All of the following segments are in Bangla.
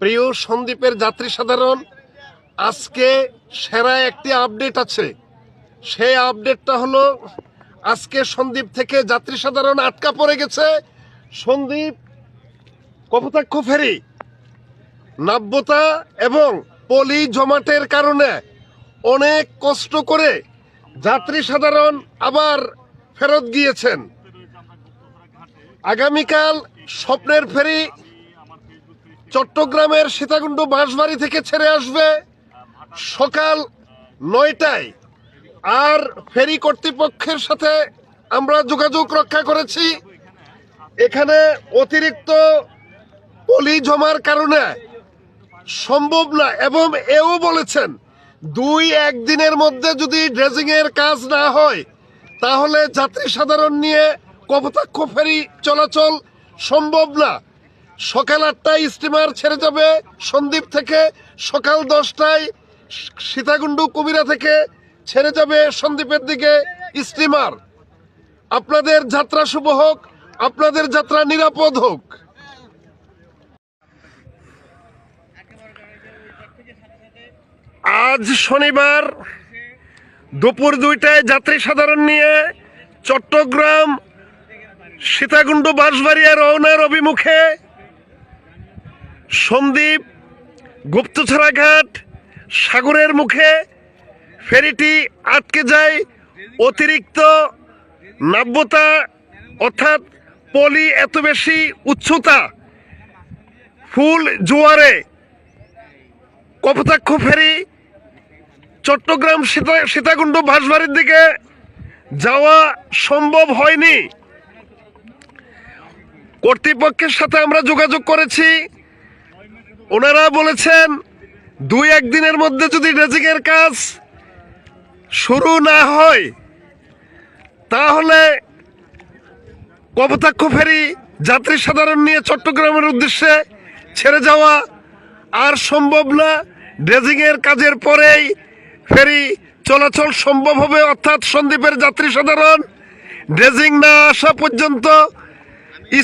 প্রিয় সন্দীপের যাত্রী সাধারণ, আজকে সেরা একটি আপডেট আছে। সেই আপডেটটা হলো, আজকে সন্দীপ থেকে যাত্রী সাধারণ আটকা পড়ে গেছে। সন্দীপ, কপোতাক্ষ ফেরি, নাব্যতা এবং পলি জমাটের কারণে অনেক কষ্ট করে যাত্রী সাধারণ আবার ফেরত গিয়েছেন। আগামীকাল স্বপ্নের ফেরি চট্টগ্রামের সীতাকুণ্ড বাঁশবাড়ি থেকে ছেড়ে আসবে সকাল নয়টায়। আর ফেরি কর্তৃপক্ষের সাথে আমরা যোগাযোগ রক্ষা করেছি। এখানে অতিরিক্ত পলি জমার কারণে সম্ভব না এবং এও বলেছেন, দুই একদিনের মধ্যে যদি এর কাজ না হয়, তাহলে যাত্রী সাধারণ নিয়ে কপোতাক্ষ ফেরি চলাচল সম্ভব না। সকাল আটটায় স্টিমার ছেড়ে যাবে সন্দ্বীপ থেকে। সকাল দশটায় সীতাকুণ্ডু কুমিরা থেকে ছেড়ে যাবে সন্দ্বীপের দিকে স্টিমার। আপনাদের যাত্রা শুভ হোক, আপনাদের যাত্রা নিরাপদ হোক। আজ শনিবার দুপুর দুইটায় যাত্রী সাধারণ নিয়ে চট্টগ্রাম সীতাকুণ্ড বাঁশবাড়িয়া রওনার অভিমুখে সন্দ্বীপ গুপ্তছড়া ঘাট সাগরের মুখে ফেরিটি আটকে যায় অতিরিক্ত নাব্যতা, অর্থাৎ পলি এত বেশি উচ্চতা ফুল জোয়ারে। কপোতাক্ষ ফেরি চট্টগ্রাম সীতা, সীতাকুণ্ড বাঁশবাড়ির দিকে যাওয়া সম্ভব হয়নি। কর্তৃপক্ষের সাথে আমরা যোগাযোগ করেছি। ওনারা বলেছেন, দুই একদিনের মধ্যে যদি ড্রেজিংয়ের কাজ শুরু না হয়, তাহলে কপোতাক্ষ ফেরি যাত্রী সাধারণ নিয়ে চট্টগ্রামের উদ্দেশ্যে ছেড়ে যাওয়া আর সম্ভব না। ড্রেজিংয়ের কাজের পরেই ফেরি চলাচল সম্ভব হবে, অর্থাৎ সন্দ্বীপের যাত্রী সাধারণ। ড্রেজিং না আসা পর্যন্ত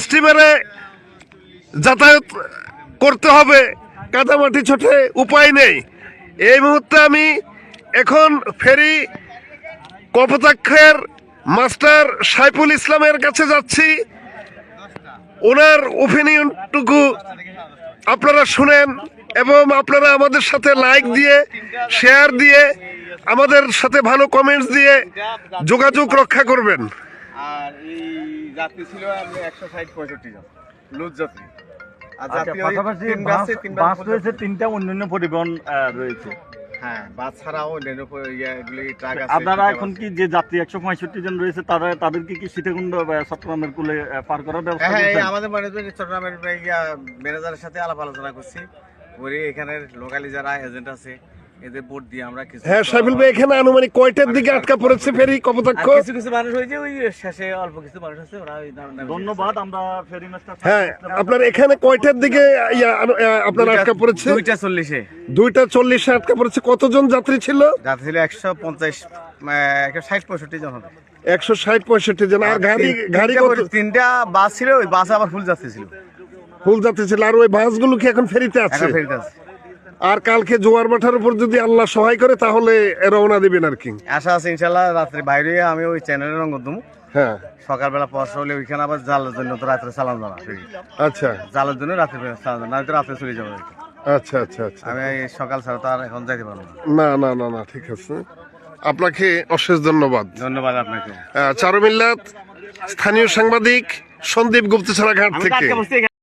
স্টিমারে যাতায়াত করতে হবে। কাদামাটি ছোটে উপায় নেই। এই মুহূর্তে আমি এখন ফেরি কপোতাক্ষের মাস্টার সাইফুল ইসলামের কাছে যাচ্ছি। ওনার ওপিনিয়নটুকু আপনারা শুনেন এবং আপনারা আমাদের সাথে লাইক দিয়ে শেয়ার দিয়ে, আমাদের সাথে ভালো কমেন্টস দিয়ে যোগাযোগ রক্ষা করবেন। আর এই যাত্রী ছিল একশো ষাট পঁয়ষট্টি জন লুজ যাত্রী পাশাপাশি বাস বাসে তিন বাস বাস রয়েছে তিনটা অন্যান্য পরিবহন রয়েছে। হ্যাঁ ইয়ে, আপনারা এখন কি যে যাত্রী একশো পঁয়ষট্টি জন রয়েছে তারা তাদেরকে কি সীতাকুণ্ড চট্টগ্রামের কুলে পার করার ব্যবস্থা হ্যাঁ হ্যাঁ? আমাদের ম্যানেজমেন্ট চট্টগ্রামের ম্যানেজারের সাথে আলাপ আলোচনা করছি। করে এখানের লোকালি যারা এজেন্ট আছে এদের বোর্ড দিয়ে আমরা কিছু হ্যাঁ সাইফুল ভাই এখানে আনুমানিক কয়টার দিকে আটকা পড়েছে ফেরি কপোতাক্ষ কিছু কিছু মানুষ হয়েছে ওই শেষে অল্প কিছু মানুষ আছে ওরা ওই নাম- নাম- ধন্যবাদ আমরা ফেরি মাস্টার হ্যাঁ আপনার এখানে কয়টার দিকে ইয়া, আনু- আহ, আপনার আটকা পড়েছে? দুইটা চল্লিশে। দুইটা চল্লিশে আটকা পড়েছে। কতজন যাত্রী ছিল? যাত্রী ছিল একশো পঞ্চাশ একশো ষাট পঁয়ষট্টি জন হবে। একশো ষাট পঁয়ষট্টি জন। আর গাড়ি গাড়ি তিনটা তিনটা বাস ছিল ওই বাস আবার ফুল যাত্রী ছিল। ফুল যাত্রী ছিল। আর ওই বাসগুলো কি এখন ফেরিতে আছে? এখন ফেরিতে আছে। আর কালকে জোয়ার মাঠার উপর যদি আল্লাহ সহায় করে তাহলে রওনা দিবেন আর কি। আশা আছে ইনশাল্লাহ রাত্রে বাইরে আমি ওই চ্যানেলের রঙ দেবো হ্যাঁ। সকালবেলা পয়সা হলে ওইখানে আবার জালের জন্য তো রাত্রে চালান ফেরি আচ্ছা। জালের জন্য রাত্রে চালান যাওয়া নয়তো রাত্রে চলে যাব। আচ্ছা আচ্ছা আচ্ছা। আমি সকাল ছাড়া তো আর এখন যাইতে পারব না। না না না ঠিক আছে। আপনাকে অশেষ ধন্যবাদ। ধন্যবাদ আপনাকে। চারুমিল্লাত স্থানীয় সাংবাদিক সন্দীপ গুপ্তছড়া ঘাট থেকে।